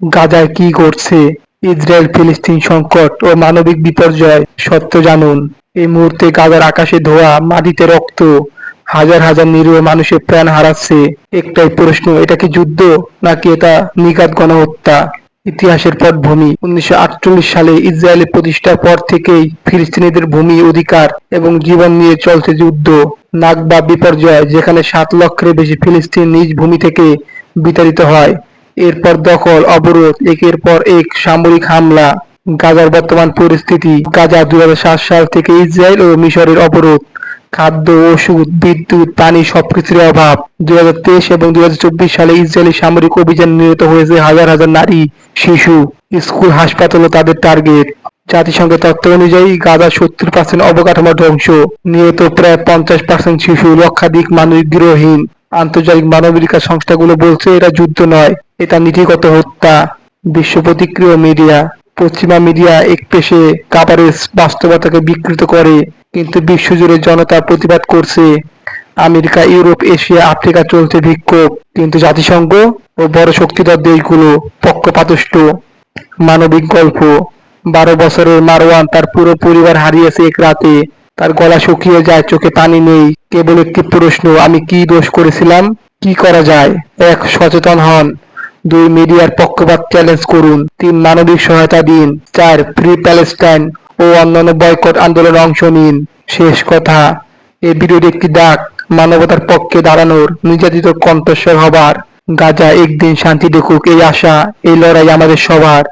গাজায় কি ঘটছে? ইসরায়েল, ফিলিস্তিন সংকট ও মানবিক বিপর্যয় সত্য জানুন। এই মুহূর্তে গাজার আকাশে ধোয়া, মাটিতে রক্ত, হাজার হাজার নিরীহ মানুষের প্রাণ হারাচ্ছে। একটাই প্রশ্ন, এটা কি যুদ্ধ নাকি এটা নিঘাত গণহত্যা? ইতিহাসের পটভূমি, উনিশশো আটচল্লিশ সালে ইসরায়েলের প্রতিষ্ঠার পর থেকেই ফিলিস্তিনিদের ভূমি অধিকার এবং জীবন নিয়ে চলছে যুদ্ধ। নাগবা বিপর্যয়, যেখানে সাত লক্ষের বেশি ফিলিস্তিন নিজ ভূমি থেকে বিতাড়িত হয়। এরপর দখল, অবরোধ, একের পর এক সামরিক হামলা, গাজার বর্তমান পরিস্থিতি, গাজা দুই হাজার সাত সাল থেকে ইসরায়েল ও মিশরের অবরোধ, খাদ্য, ওষুধ, বিদ্যুৎ, পানি সবকিছুর অভাব। দুই হাজার তেইশ এবং দুই হাজার চব্বিশ সালে ইসরায়েলি সামরিক অভিযান নিহত হয়েছে হাজার হাজার নারী, শিশু, স্কুল হাসপাতালও তাদের টার্গেট। জাতিসংঘের তথ্য অনুযায়ী, গাজা সত্তর পার্সেন্ট অবকাঠামো ধ্বংস, নিহত প্রায় পঞ্চাশ পার্সেন্ট শিশু, লক্ষাধিক মানুষ গৃহহীন। আন্তর্জাতিক মানবাধিকার সংস্থাগুলো বলছে এটা যুদ্ধ নয়, এটা নীতিগত হত্যা। বিশ্ব প্রতিক্রিয় মিডিয়া, পশ্চিমা মিডিয়া এক পেশে কাভারেজ বাস্তবতাকে বিকৃত করে, কিন্তু বিশ্বজুড়ে জনতা প্রতিবাদ করছে। আমেরিকা, ইউরোপ, এশিয়া, আফ্রিকা চলছে বিক্ষোভ, কিন্তু জাতিসংঘ ও বড় শক্তিধর দেশগুলো পক্ষপাতষ্ট মানবিক গল্প, বারো বছরের মারওয়ান তার পুরো পরিবার হারিয়েছে এক রাতে। তার গলা শুকিয়ে যায়, চোখে পানি নেই, কেবল একটি প্রশ্ন, আমি কি দোষ করেছিলাম? কি করা যায়? এক, সচেতন হন। দুই, মিডিয়ার পক্ষপাত চ্যালেঞ্জ করুন। তিন, মানবিক সহায়তা দিন। চার ফ্রি প্যালেস্টাইন ও অন্যান্য বয়কট আন্দোলনে অংশ নিন। শেষ কথা, এ ভিডিওটি একটি ডাক, মানবতার পক্ষে দাঁড়ানোর নির্যাতিত কণ্ঠস্বর হবার। গাজা একদিন শান্তি দেখুক, এই আশা, এই লড়াই আমাদের সবার।